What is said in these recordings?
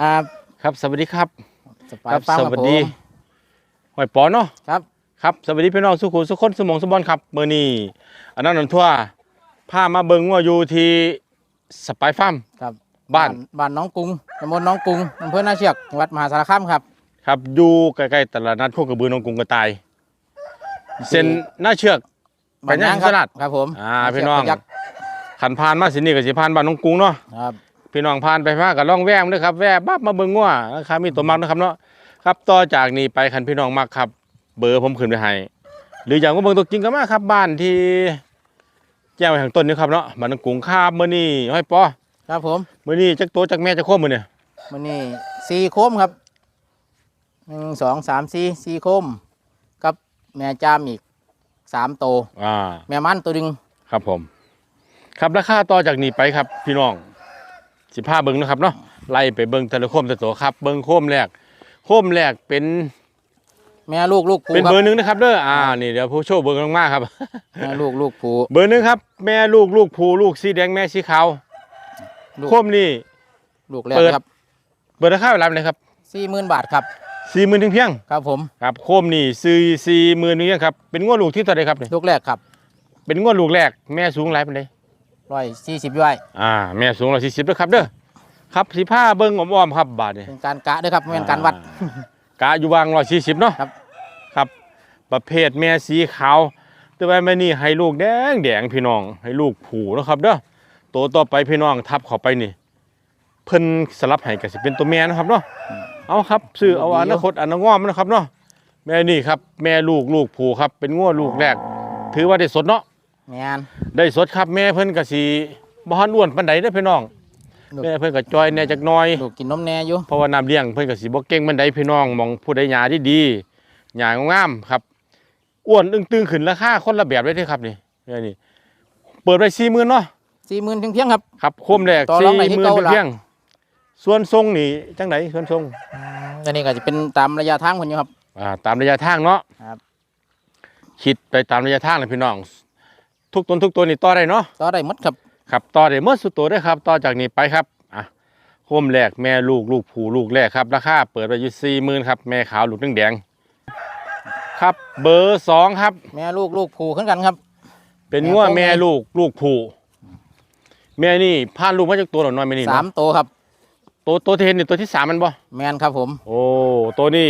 ครับครับสวัสดีครับสปายครับฟาร์มสครับวัสผมดีหอยปอเนาะครับครับสวัสดีพี่น้องสุขุมสุขคนสมองสมบอนครับเมื่อนี้อันนั้นนันทั่วพามาเบิ่งว่าอยู่ที่สปายฟาร์มครับบ้าน บ้านน้องกรุงตำบลน้องกรุงอำเภอนาเชือกจังหวัดมหาสารคามครับครับอยู่ใกล้ๆตลาดนัดโคกระบือหนองกรุงกระต่าย เส้นหน้าเชือก ไปย่างครัสลัดครับผมอ่าพี่น้องเชืกยักษ์ขันพานมาสินี่ก็สิพานบ้านหนองกรุงเนาะครับ พี่น้องผ่านไปมาก็ล่องแวมด้วยครับแวบปั๊บมาเบิ่งงัวนะครับมีตัวมักนะครับเนาะครับต่อจากนี้ไปคันพี่น้องมักครับ เบอร์ผมขึ้นไปให้หรืออย่างว่าเบิ่งตัวจริงก็มาครับ บ้านที่แจ้งไว้ข้างต้นนี่ครับเนาะบ้านหนองกรุงคาบมื้อนี้ห้อยปอครับผมมื้อนี้จักโตจักแม่จักโคมมื้อเนี่ยมันนี่สี่โคมครับหนึ่งสองสามสี่สี่โคมกับแม่จามอีกสามโตวอ่าแม่มันตัวหนึงครับผม ครับราคาต่อจากนี้ไปครับพี่น้อง สิพาเบิ่งนะครับเนาะไล่ไปเบิ่งแต่ละโคมแต่ละตัวครับ เบิ่งโคมแรกโคมแรกเป็นแม่ลูกลูกผูเป็นครับเบอร์หนึ่งนะครับเด้ออ่านี่เดี๋ยวผู้โชว์เบิ่งลงมาครับแม่ลูกลูกผูเบอร์หนึ่งครับ แม่ลูกลูกผูลูกสีแดงแม่สีขาวลูกโคมนี่ลูกแรกเปิดครับเปิดราคาเวลาไหนครับสี่หมื่นบาทครับสี่หมื่นถึงเพียงครับผมครับโคมนี่ซื้อสี่หมื่นถึงเพียงครับเป็นงวดลูกที่เท่าไหรครับเนี่ยลูกแรกครับ เป็นงวดลูกแรกแม่สูงหลายเป็นได ร้อยสี่สิบย้อยอ่าแม่สูงร้อยสี่สิบด้วยครับเด้อครับสิผ้าเบิ้งอ้อมๆครับบาทเนี่ยเป็นการกะด้วยครับไม่เป็นการวัดกะอยู่วางร้อยสี่สิบเนาะครับครับ ประเภทแม่สีขาวแต่ว่าแม่นี่ให้ลูกแดงแดงพี่น้อง ให้ลูกผูเนาะครับเด้อตัวต่อไปพี่น้องทับเข้าไปนี่เพิ่นสลับให้ก็สิเป็นตัวแม่นะครับเนาะเอาครับซื้อเอาอนาคตอนงอมนะครับเนาะแม่นี่ครับ แม่ลูกลูกผูครับ เป็นง้อลูกแรก ถือว่าได้สดเนาะ แม่นได้สดครับแม่เพิ่นก็สิบ่ฮันอ้วนปานใดเด้อพี่น้องลูกแม่เพิ่นก็จอยแหน่จักหน่อย ลูกกินนมแน่อยู่เพราะว่าน้ำเลี้ยงเพิ่นก็สิบ่เก่งปานใดพี่น้องมองผู้ใดหญ้าที่ดีหญ้างามๆครับอ้วนอึ้งตึงขึ้นราคาคนละแบบเลยเด้อครับนี่นี่นี่เปิดไว้40,000เนาะสี่หมื่นเพียงๆครับ ครับโคมแรกต่อรองได้ที่40,000เก่าเป็นล่ะ เพียงส่วนทรงนี่จังไดส่วนทรง อันนี้ก็จะเป็นตามระยะทางคนอยู่ครับ อ่าตามระยะทางเนาะครับ คิดไปตามระยะทางเลยพี่น้อง ทุกต้นทุกตัวนี่ต่อได้เนาะต่อได้หมดครับครับต่อได้เมื่อสุดตัวได้อครับ ต่อจากนี้ไปครับอะโคมแรกแม่ลูกลูกผูลูกแรกครับราคาเปิดไปอยู่สี่หมื่นครับแม่ขาวลูกแดงๆครับ เบอร์สองครับ แม่ลูกลูกผูขึ้นกันครับ เป็นแม่ง้วโค้งแม่ไงลูกลูกผูแม่นี่พานลูกมาจากตัวหน่อยแม่นี่สามเนาะโตวครับตัวตัวที่เห็นนี่ตัวที่สามมันบ่แมนครับผม โอ้ตัวนี้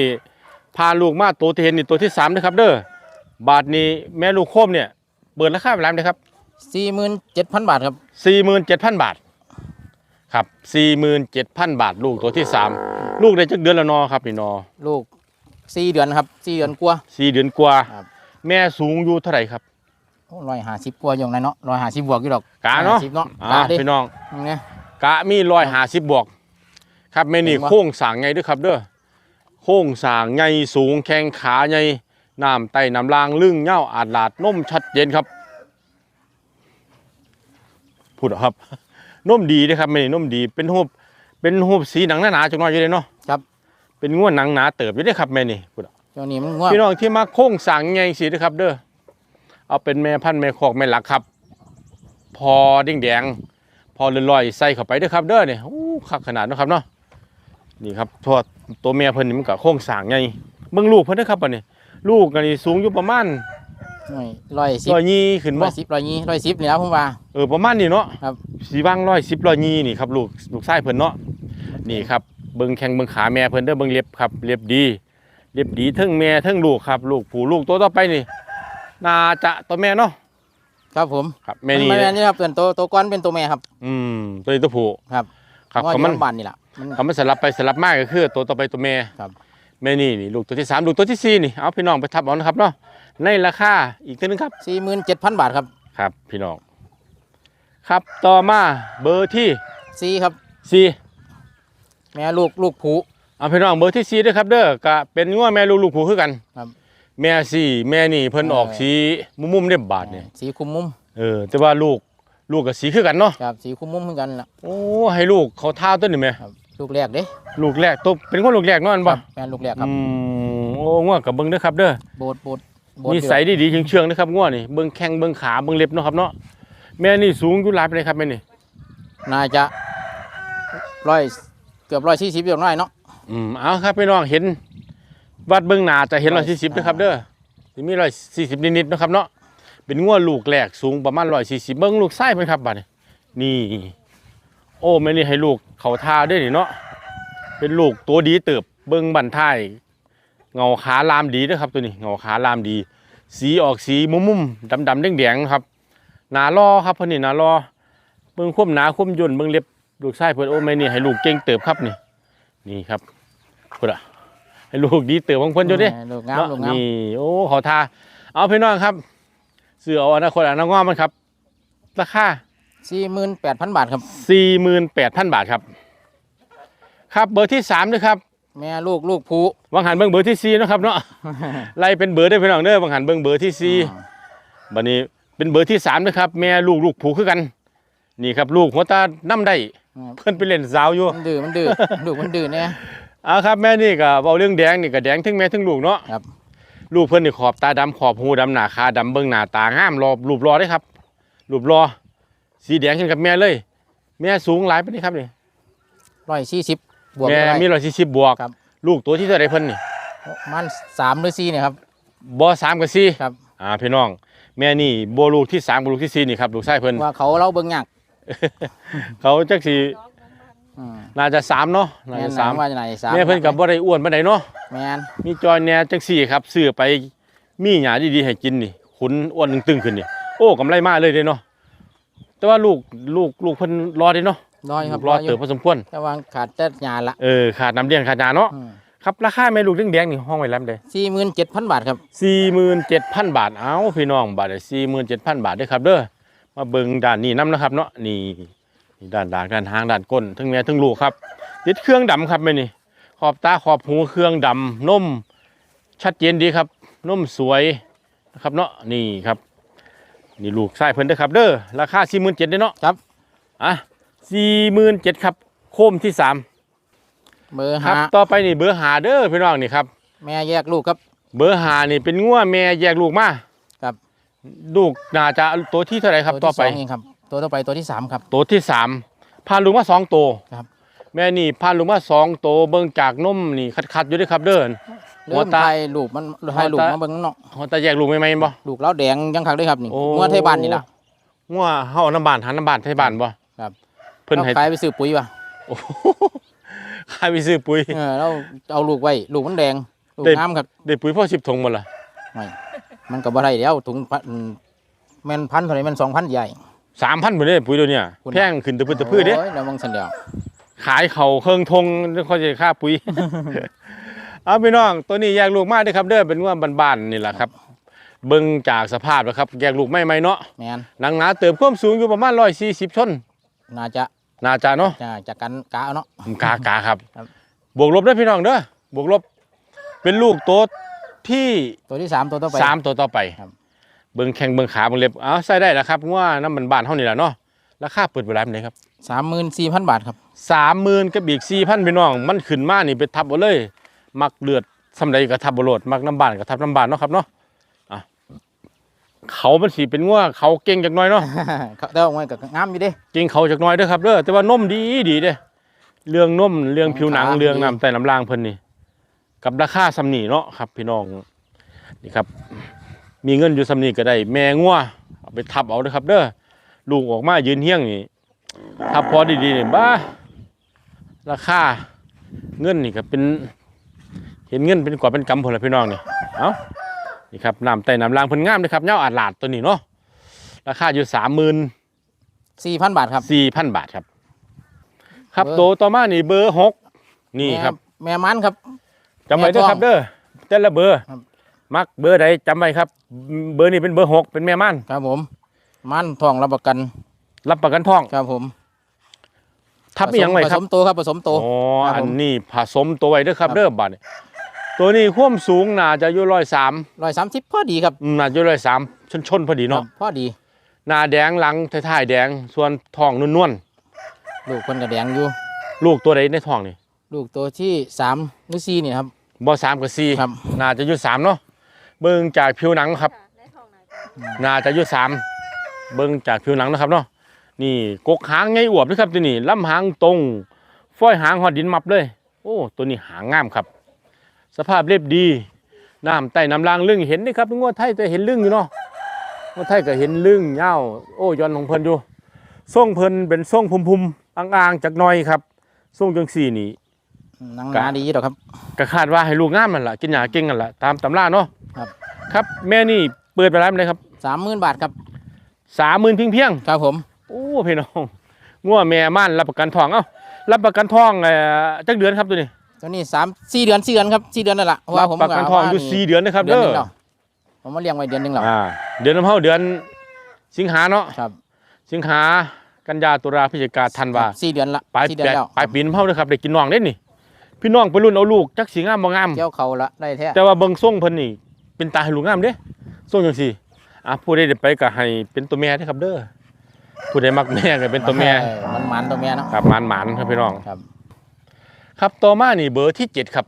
พาลูกมาตัวที่เห็นนี่ตัวที่สามนะครับ เด้อบาทนี้แม่ลูกโคมเนี่ย เปิดราคาเป็นไรนะครับสี่หมื่นเจ็ดพันบาทครับสี่หมื่นเจ็ดพันบาท ครับสี่หมื่นเจ็ดพันบาท ลูกตัวที่สามลูกได้จักเดือนแล้วนอครับนี่นอลูกสี่เดือนครับสี่เดือนกว่าสี่เดือนกว่าครับแม่สูงอยู่เท่าไหร่ครับร้อยห้าสิบกว่าอย่างไรเนาะร้อยห้าสิบบวกอยู่ดอกกะเนาะ150เนาะอ่ากะดิพี่น้องเนี่ยกะมีร้อยห้าสิบบวก ครับแม่นี่เห็นปะโค้งสร้างไงด้วยครับเด้อโค้งสร้างไงสูงแข้งขาไง น้ำไตน้ำลางลึ่งเหย้าอาดลาดนมชัดเจนครับพูดเหรอครับนมดีนะครับแม่นี่นมดีเป็นหูปเป็นหูปสีหนังหนาๆจังน้อยอยู่เลยเนาะครับเป็นง่วนหนังหนาเติบอยู่เด้อครับแม่นี่พูดเหรอช่วงนี้มันง่วงพี่น้องที่มาโค้งสั่งไงสิเด้อครับ เด้อเอาเป็นแม่พันธุ์แม่คอกแม่หลักครับ พอดิ้งแดงพอลอยๆใส่เข้าไปเด้อครับ เด้อเนี่ยโอ้คักขนาดเนาะครับเนาะนี่ครับทอดตัวแม่เพิ่นนี่มันก็โค้งสั่งไงเบิ่งลูกเพิ่นเด้อครับบัดนี้ ลูกกันนี่สูงอยู่ประมาณร้อยสิบร้อยยี่ขึ้นร้บ่อยสิบร้อยยี่ร้อยสิบนี่นะผมว่าเออประมาณนี้เนาะครับสีว่างร้อยสิบร้อยยี่นี่ครับลูกลูกชายเพิ่นเนาะนี่ครับเบิ่งแข้งเบิ่งขาแม่เพิ่นเด้อเบิ่งเล็บครับเล็บดีเล็บดีเทั้งแม่เทั้งลูกครับ ลูกผู้ลูกตัวต่อไปนี่น่าจะตัวแม่เนาะครับผมครับแม่นี่นแม่นี่ครับเป็นตัวตัวก้อนเป็นตัวแม่ครับ อืมตัวนี้ตัวผู้ครับครับว่าเขาอยู่มันโรงพยาบาลนี่แหละมันเขามันสลับไปสลับมาก็คือ ตัวต่อไปตัวแม่ครับ แม่นี่นี่ลูกตัวที่สามลูกตัวที่สี่นี่เอาพี่น้องไปทับเอานะครับเนาะในราคาอีกตัวหนึงครับ สี่หมื่นเจ็ดพันบาทครับครับพี่น้องครับต่อมาเบอร์ที่สี่ครับ สี่แม่ลูกลูกผู เอาพี่น้องเบอร์ที่สี่ด้วยครับเด้อก็เป็นงัวแม่ลูกลูกผู้คือกันครับแม่สี่แม่นี่เพิ่นเออออกสีมุมๆเรียบบาทเนี่ยสีคุมมุมเออแต่ว่าลูกลูกกับสีคือกันเนาะครับสีคุมมุมเหมือนกันล่ะโอ้ให้ลูกเขาเท้าต้นนี่ไหมครับ ลูกแรกเด้ลูกแรกตัวเป็นคนลูกแรกเนาะอันบ่แม่ลูกแรกครับอืมโอ้งัวกับเบิ่งเด้อครับเด้อโบดโบดโบดนิสัยดีๆเชื่องๆนะครับงัวนี่เบิ่งแข้งเบิ่งขาเบิ่งเล็บเนาะครับเนาะแม่นี่สูงอยู่หลายปานใดครับแม่นี่น่าจะร้อยเกือบร้อยสี่สิบอย่างน้อยเนาะอืมเอาครับพี่น้องเห็น วัดเบื้องหน้าจะเห็นร้อยสี่สิบนะครับเด้อสิมีร้อยสี่สิบนิดๆนะครับเนาะเป็นงัวลูกแรกสูงประมาณร้อยสี่สิบเบิ้งลูกไส้เป็นครับบัดนี้นี่ โอ้แม่นี่ให้ลูกเขาทาด้วยนี่เนาะเป็นลูกตัวดีเติบเบิ้งบันท้ายเงาขาลามดีนะครับตัวนี้เงาขาลามดี สีออกสีมุมๆดำๆแดงๆครับหนาล่อครับเพิ่นนี่หนาล่อเบิ้งควมหนาควมย่นเบิ้งเล็บลูกไส้เพิ่นโอ้แม่นี่ให้ลูกเก่งเติบครับนี่นี่ครับพุ่นอะให้ลูกดีเติบของเพิ่นอยู่เดิลูกงามลูกงามนี่โอ้ขอทาเอาพี่น้องครับเสือเอาอนาคตอนาคตมันครับราคา สี่หมื่นแปดพันบาทครับ 48,000 บาทครับ ครับเบอร์ที่3ด้วยครับแม่ลูกลูกผูวังหันเบิ่งเบอร์ที่4เนาะครับเนาะ ไล่เป็นเบอร์ได้อพี่น้องเด้อวังหันเบิ่งเบอร์ที่4 บัดนี้เป็นเบอร์ที่3นะครับ แม่ลูกลูกผูกคือกัน นี่ครับลูกหัวตาน้ำได้อืมเพิ่นไปเล่นสาวอยู่มันดื้อมันดื้อลูกมันดื้อเนี่ย เอาครับแม่นี่ก็เว้าเรื่องแดงนี่ก็แดงทั้งแม่ทั้งลูกเนาะครับ ลูกเพิ่นนี่ขอบตาดำขอบหูดำหน้าขาดำเบิ่งหน้าตางามรอบรูปรอได้ครับรูปรอ สีแดงขึ้นกับแม่เลย แม่สูงหลายปานนี้ครับนี่ร้อยสี่สิบบวกแม่ได้มีร้อยสี่สิบบวก ครับลูกตัวที่เท่าไรเพิ่นนี่มันสามหรือสี่เนี่ยครับบ่สามกับสี่ครับอ่าพี่น้อง แม่นี่บ่ลูกที่สามกับลูกที่สี่นี่ครับลูกชายเพิ่นว่าเขาเราเบิ่งยากเขาจักสิอืมน่าจะสามเนาะน่าแม่จะนสามถามว่าจะไหนสามแม่เพิ่นกับบ่ได้อ้วนปานใดเนาะแม่นมีจอยแหน่จังสี่ครับซื้อไปมีหยาดีๆให้กินนี่ขุนอ้วนตึงๆขึ้นนี่โอ้กำไรมากเลยเด้เนาะ แต่ว่าลูกลูกลูกเพิ่นรอเด้เนาะรอยครับรอเติบพอสมควรแต่ว่าขาดแต่ยาละเออขาดน้ำเลี้ยงขาดยาเนาะครับราคาแม่ลูกแดงๆนี่ห้องไว้แล้วเด้สี่หมื่นเจ็ดพันบาทครับ47,000บาทเอาพี่น้องบาทละ47,000บาทเด้อครับเด้อมาเบิ่งด้านนี้นํนะครับเนาะนี่นี่ด้านดากด้านหางด้านก้นทั้งแม่ทั้งลูกครับติดเครื่องดำครับแม่นี่ขอบตาขอบหูเครื่องดำนมชัดเจนดีครับนมสวยนะครับเนาะนี่ครับ นี่ลูกชายเพิ่นเด้อครับ เด้อราคา47,000เด้อเนาะครับ อะ47,000ครับ โคมที่สามเบอร์ครัหาบ ต่อไปนี่เบอร์หาเด้อพี่น้องนี่ครับ แม่แยกลูกครับ เบอร์หานี่เป็นงัวแม่แยกลูกมาครับ ลูกน่าจะตัวที่เท่าไหรครับ ตัวต่อที่ไปสองเองครับ ตัวต่อไปตัวที่สามครับ ตัวที่สามพาลูกมาสองตัวครับ แม่นี่พาลูกมาสองตัวเบิ่งจากนมนี่คัดๆอยู่เด้วยครับเด้อ หัเริ่วมตาไทยลูกมันไทยลูกหัวตามาเบิ่งเนาะเขาตาแยกลูกไม่ไหมนบ่ลูกเราแดงยังคักด้วยครับนี่โอ้งัวไทยบ้านนี่ล่ะงัวเฮาน้ำบานหาน้ำบานไทยบ้านบ่ครับเพิ่นเราให้ขายไปซื้อปุ๋ยป่ะโอ้โหขายไปซื้อปุ๋ยเออเราเอาลูกไว้ลูกมันแดงลูกได้งามครับได้ปุ๋ยพ่อ10ถุงหมดล่ะไม่มันก็บ่ได้แล้วถุงพันแม่นพันเท่าไหร่แม่นสองพันใหญ่3,000บ่ได้ปุ๋ยเดี๋ยวเนี้คุณแพงขึ้นตะพื้นตะพื้นเด้โอ้ยเรามองสันเดียวขายเขาเครื่องทงเขาจะค่าปุ๋ย เอาพี่น้องตัวนี้แยกลูกมากด้วยครับเด้อเป็นว่าบ้านๆนี่แหละครับ เบิ่งจากสภาพแล้วครับ แยกลูกไม่ไม่เนาะแม่นหนังหนาเติบความสูงอยู่ประมาณร้อยสี่สิบชนน่าจะน่าจะเนาะจะจากกันกะเอาเนาะกากาครับครับบวกลบเด้อพี่น้องเด้อบวกลบ เป็นลูกโตวที่ตัวที่สามตัวต่อไปสามตัวต่อไปครับเบิ่งแข้งเบิ่งขาเบิ่งเล็บเอาใส่ได้แล้วครับว่าน้ำมันบ้านเท่านี้แหละเนาะราคาเปิดเวลาเป็นไงครับสามหมื่นสี่พันบาทครับสามหมื่นกับอีกสี่พันพี่น้อง มันขึ้นมานี่ไปทับเอาเลย มักเลือดสำใดก็ทับบ่โลดมักน้ำบานก็ทับน้ำบานเนาะครับเนาะอะเขามันสีเป็นว่าเขาเก่งจักหน้อยเนาะเขาแต่ว่ามันก็งามอยู่เด้เก่งเขาจักหน้อยเด้อครับเด้อแต่ว่านมดีดีเด้เรื่องนมเรื่องผิวหนังขาดีเรื่องน้ำแต่น้ำลางเพิ่นนี่กับราคาสำนีเนาะครับ พี่น้องนี่ครับ มีเงินอยู่สำนีก็ได้ แม่งัวเอาไปทับเอาเด้อครับ เด้อลูกออกมายืนเฮี้ยงนี่ทับพอดีๆนี่บ้าราคาเงินนี่ก็เป็น เห็นเงินเป็นกว่าเป็นกำผลละพี่น้องนี่เอ้านี่ครับน้ำแต่น้ำลางเพิ่นงามเลยครับเงาอาดลาดตัวนี้เนาะราคาอยู่สามหมื่นสี่พันบาทครับ สี่พันบาทครับ ครับเบอร์โตวต่อมานี่เบอร์หกนี่ครับ แม่แม่มันครับจำไว้เด้อครับเด้อแต่ละเบอร์ครับมักเบอร์ใดจำไว้ครับ เบอร์นี้เป็นเบอร์หกเป็นแม่ม่านครับผมมันทองรับประกัน รับประกันทองครับผมทับอีหยังไว้ผคสรับมโตครับผสมโตอ๋อครับอัผมนนี้ผสมตัวไว้เด้อครับครับเด้อบัดนี้ ตัวนี้ความสูงน่าจะอยู่ร้อยสามร้อยสามสิบพอดีครับน่าจะร้อยสามชนชนๆพอดีเนาะครับพอดีหน้าแดงหลังท้ายๆแดงส่วนท้องนวลลูกคนกระแดงอยู่ๆลูกตัวใดในท้องนี่ลูกตัวที่สามหรือสี่นี่ครับบ่สามกับสี่ครับน่าจะอยู่สามเนาะเบิ่งจากผิวหนังครับได้ทองไหนกันน่าจะอยู่สามเบิ่งจากผิวหนังนะครับเนาะนี่กกหางไงอวบนะครับตัวนี้ลำหางตรง ฝ้อยหางหอดดินมับเลย โอ้ตัวนี้หางงามครับ สภาพเรียบดีน้ำใต้น้ำลางลึงเห็นนี่ครับงวดไทยแต่เห็นลึงอยู่เนาะงวดไทยก็เห็นลึงเงาวโอ้ย้อนของเพิ่นอยู่ส่งเพิ่นเป็นส่งพุ่มๆอ่างๆจากหน้อยครับส่งจังสี่นี่หนังหนาดีดอกครับก็คาดว่าให้ลูกงามมันล่ะกินหญ้าเก่งกันล่ะตามตำราเนาะครับ ครับแม่นี่เปิดไปแล้วเลยครับสามหมื่นบาทครับสามหมื่นเพียงเพียงครับผมๆโอ้พี่น้องงัวแม่ม่านรับประกันทองเอ้ารับประกันทองเอ่อจักเดือนครับตัวนี้ ตัวนี้สามสี่เดือนสี่เดือนครับสี่เดือนนั่นแหละเพราะว่าผมประกันทองอยู่สี่เดือนนะครับเดือนเด้หอนึงแล้วผมมาเลี้ยงไว้เดือนหนึงแล้วอ่าเดือนน้ำเฮาเดือนสิงหาเนาะครับสิงหากันยาตุลาพฤศจิกาธันวาสี่เดือนละปลายสี่เดือนแล้วปลายปีน้ำเฮาเด้อครับได้กินน้องเด้นี่ พี่น้องไปรุ่นเอาลูกจักสิงามบ่งามเจ้าเขาละได้แท้แต่ว่าเบิ่งทรงเพิ่นนี่เป็นตาให้ลูกงามเด้ทรงจังซี่อะผู้ใดได้ไปก็ให้เป็นตัวแม่เด้อครับเด้อผู้ใดมักแม่ก็เป็นตัวแม่เออมันหมันตัวแม่เนาะ ครับหมานๆครับพี่น้องครับ ครับต่อมานี่เบอร์ที่เจ็ดครับ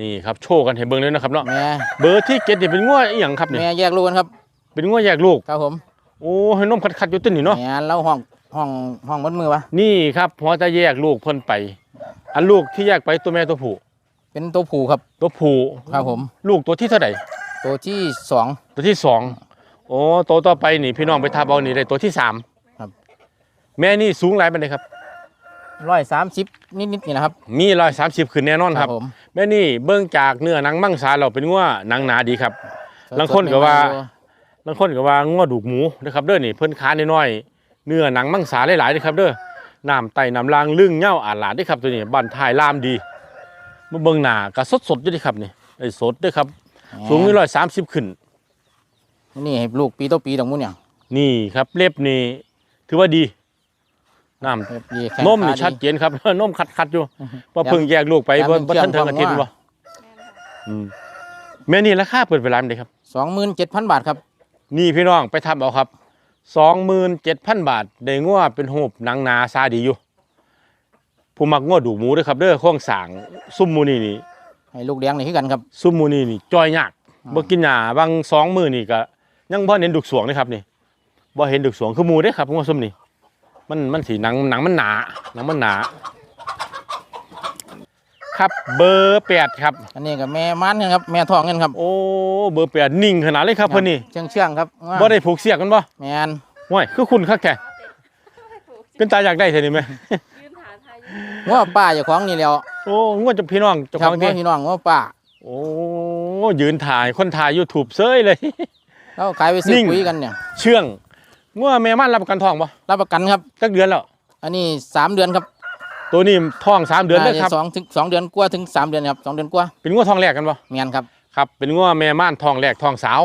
นี่ครับโชว์กันให้เบิ่งเลยนะครับเนาะแม่เบอร์ที่เจ็ดนี่เป็นงัวอีหยังครับนี่แม่แยกลูกกันครับเป็นงัวแยกลูก ครับผมโอ้ให้นมคัดๆอยู่ต้นนี่เนาะแม่เราห้องห้องห้องมัดมือวะนี่ครับหัวจะแยกลูกเพิ่นไป อันลูกที่แยกไปตัวแม่ตัวผู้เป็นตัวผูครับ ตัวผู้ครับผม ลูกตัวที่เท่าไหร่ตัวที่สอง ตัวที่สองโอ้ตัวต่อไปนี่พี่น้องไปทับเอานี่ได้ตัวที่สามครับ แม่นี่สูงหลายปานใดครับ ร้อยสามสิบนิดๆนี่นะครับ มีร้อยสามสิบขึ้นแน่นอนครับผมแม่นี่เบิ่งจากเนื้อหนังมังสาเราเป็นงัวหนังหนาดีครับบางคนก็ว่าบางคนก็ว่างัวดูกหมูนะครับเด้อนี่เพิ่นขาน้อยๆเนื้อหนังมังสาหลายๆเด้อครับเด้อน้ำไตน้ำลางลึ่งเหย้าอาหลาดเด้อครับตัวนี้บันทายลามดีมาเบิ่งหน้าก็สดๆอยู่เด้อครับนี่ไอ้สดเด้อครับ สูงนี่ร้อยสามสิบขึ้น นี่ให้ลูกปีต่อปีตรงมุ้นเนี่ยนี่ครับเล็บนี่ถือว่าดี น้ำเรียบดีแข็งนมนี่ขา ชัดเจนครับ นมคัดๆอยู่อือฮึว่าเพิ่งแยกลูกไปยามบ่มันบ่ทันเชื่ถึองมอาทิตย์ความบ่ ว่าอืมแม่นี่ราคาเปิดเวลาไหนครับ สองหมื่นเจ็ดพันบาทครับ นี่พี่น้องไปทำเอาครับสองหมื่นเจ็ดพันบาท ได้งัวเป็นหูบหนังนาซาดีอยู่ ผู้มักงัวดูหมูเด้วยครับเด้อข้องสางซุ่มหมูนี่นี่ ให้ลูกเลี้ยงนี่คือกันครับ ซุ่มหมูนี่นี่จ้อยยากอ่า บ่กินหญ้าบางสองมือนี่ก็ยังบ่เห็นดุกสวงเลยครับนี่บ่เห็นดุกสวงคือหมูเด้อครับงัวซุ่มนี่ มันมันสีหนังหนังมันหนาหนังมันหนา ครับเบอร์แปดครับ อันนี้กับแม่มันกันครับแม่ท้องกันครับโอ้เบอร์แปดนิ่งขนาดเลยครับเพิ่นนี่เชื่องเชื่องๆครับบ่ได้ผูกเสียกกันบ่แมนห่วยคือคุณคักแท้เป็นตาอยากได้เท่านี้ไหมยืนหาไทยว่าป้าเจ้าของนี่แล้วโอ้งวดจะพี่น้องเจ้าคขรับองที่ว่าพี่น้องว่าป้าโอ้ยืนถ่ายคนถ่าย YouTube เซ้ยเลยเราขายไปซื้อนิ่งปุ๋ยกันเนี่ย เชื่อง งวดแม่มันรับประกันทองบ่รับประกันครับจักเดือนแล้ว อันนี้สามเดือนครับ ตัวนี้ทองสามเดือนเลยครับสองถึงสองเดือนกว่าถึงสามเดือนครับสองเดือนกว่าเป็นงวดทองแรกกันบ่แมนครับครับเป็นงวดแม่ม่านทองแรกทองสาว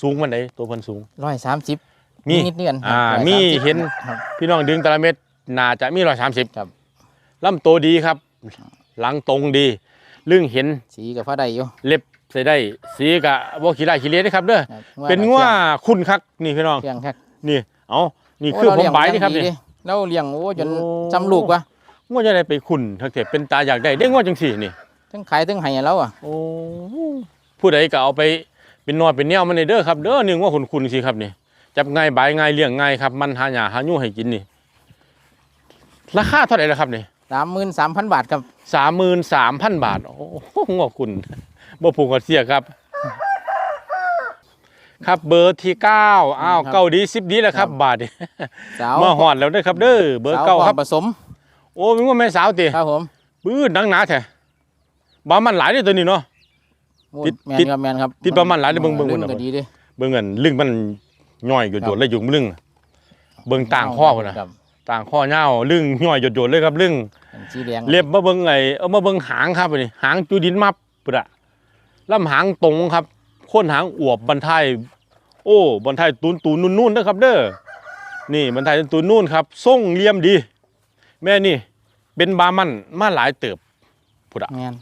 สูงมันไดตัวเพิ่นสูงร้อยสามสิบมีนิดเดือนอ่ามีเห็นครับพี่น้องดึงแต่ละเม็ดน่าจะมี130ครับลำโตวดีครับ หลังตรงดีลึงเห็นสีกับผ้าใดอยู่เล็บใส่ได้สีกะบ่ขี้ได้ขี้เลียนะครับเด้อครับเป็นงัวคุณคักนี่พี่น้องเลี้ยงแค่ นี่ เอานี่คือผมบายนี่ครับนี่เราเลี้ยงโอ้จนโอ้จำลูกวะงัวจะได้ไปคุณทักเถเป็นตาอยากได้ได้งัวจังสี่นี่ทั้งขายทั้งให้แล้วอะโอ้ผู้ใดก็เอาไปเป็นนอดเป็นแนวมันนี่เด้อครับเด้อนี่งัวคุณคุณสิครับนี่จับง่ายบายง่ายเลี้ยงง่ายครับมันหาหญ้าหายู่ให้กินนี่ราคาเท่าไหร่ละครับนี่สามหมื่นสามพันบาทครับสามหมื่นสามพันบาท โอ้โหงัวคุณบ่ผูกกับเสียครับ ครับเบอร์ที่เก้าอ้าวครับเก้าดีสิบดีแล้วครับ บาทนี่สาวมาหอดแล้วเด้อครับเด้อเบอร์สาวเก้าพร้อมครับผสม โอ้เป็นว่าแม่สาวติครับผมปื้ดหนังหนาแท้บามันหลายเด้อตัวนี้เนาะโอ้ติดแมนติดครับแมนครับติดประมาณหลายเดือนเบิ่งเบิ่งลื่เบิ่งก็ดีเด้เบิ่งกันลึงมันย่อยหยดครัๆบเลยอยู่ลึงเบิ่งต่างข้อพุ่นน่ะครับต่างข้อยาวลึงย่อยหยดๆเลยครับลึงเป็นสีแดงเล็บมาเบิ่งไอ้เอามาเบิ่งหางครับอันนี่หางจุดินมับพุ่นน่ะลำหางตรงครับโคนหางอวบบรรทาย โอ้บรรทายตูนตูนนุ่นๆเด้อครับเด้อนี่บรรทายตูนนุ่นครับทรงเหลี่ยมดี แม่นี่เป็นบามันมาหลายเติบแมน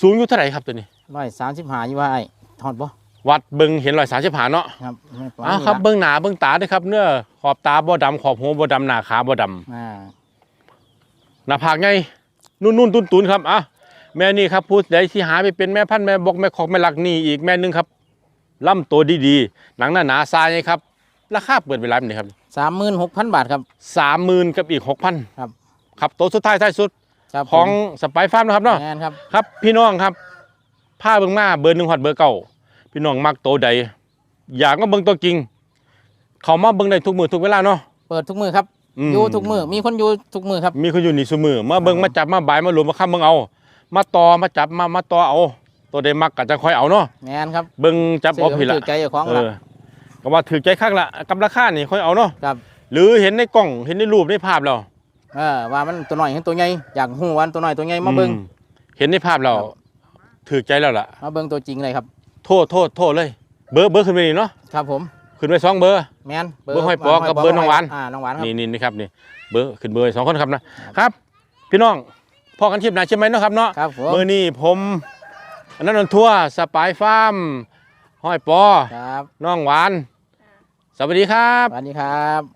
สูงอยู่เท่าไหร่ครับตัวนี้ร้อยสามสิบห้าอยู่ว่าไอ้ทอดบ่วัดเบิ่งเห็นรอยสามสิบหาเนาะครับไม่ปล่ยอ้าวครับนี่ละเบิ่งหนาเบิ่งตาด้วยครับเนื้อขอบตาบ่ดำขอบหัวบ่ดำหน้าขาบ่ดอ่าำหน้าผากไงนุ่นๆตุนๆครับอะแม่นี่ครับผู้ใดที่หาไปเป็นแม่พันธุ์แม่บอกแม่ขอกแม่หลักนี่อีกแม่หนึงครับ ลำตัวดีๆ หนังหน้าหนาทรายครับ ราคาเปิดเวลาเป็นไงครับสามหมื่นหกพันบาทครับ สามหมื่นกับอีกหกพันครับ ครับตัวสุดท้ายท้ายสุดครับของผมสไปฟาร์มนะครับเนาะแมนครับ ครับ พี่น้องครับผ้าเบิ่งมาเบอร์หนึ่งฮอดเบอร์เก้าพี่น้องมักโตวใด อยากมาเบิ่งตัวจริง เขามาเบิ่งได้ทุกมือทุกเวลาเนาะเปิดทุกมือครับมอยู่ทุกมือมีคนอยู่ทุกมือครับ มีคนอยู่นี่ซุมือมาเบิ่งมาจับมาบายมาหลวมมาค้ำเบิ่งเอา มาต่อมาจับมามาต่อเอา ตัวใดมักก็จะค่อยเอาเนาะแมนครับเบิ่งจับเอาซื้พี่ละถือใจเจ้าของเอละอก็ว่าถือใจข้างละกับราคานี่ค่อยเอาเนาะครับหรือเห็นในกล้องเห็นในรูปในภาพแล้วเออว่ามันตัวหน่อยเห็นตัวใหญ่อยากหูวันตัวหน่อยตัวใหญ่มาเบิ่ง อืเห็นในภาพแล้วครับ ถือใจแล้วล่ะ มาเบิ่งตัวจริงเลยครับโทษโทษโทษเลย เบอร์เบอร์ขึ้นไปนี่เนาะครับผมขึ้นไปสองเบอร์ แมนเบอร์ห้อยปอกับเบอร์น้องหวาน อ่าน้องหวานครับ นี่นี่นะครับนี่เบอร์ขึ้นเบอร์สองคนครับนะครับพี่น้องพอกันคลิปหนาใช่ไหมเนาะครับเนาะครับผมเมื่อนี้ผม อันนั้นนนทัวร์สปายฟาร์มห้อยปอครับ น้องหวาน สวัสดีครับ สวัสดีครับ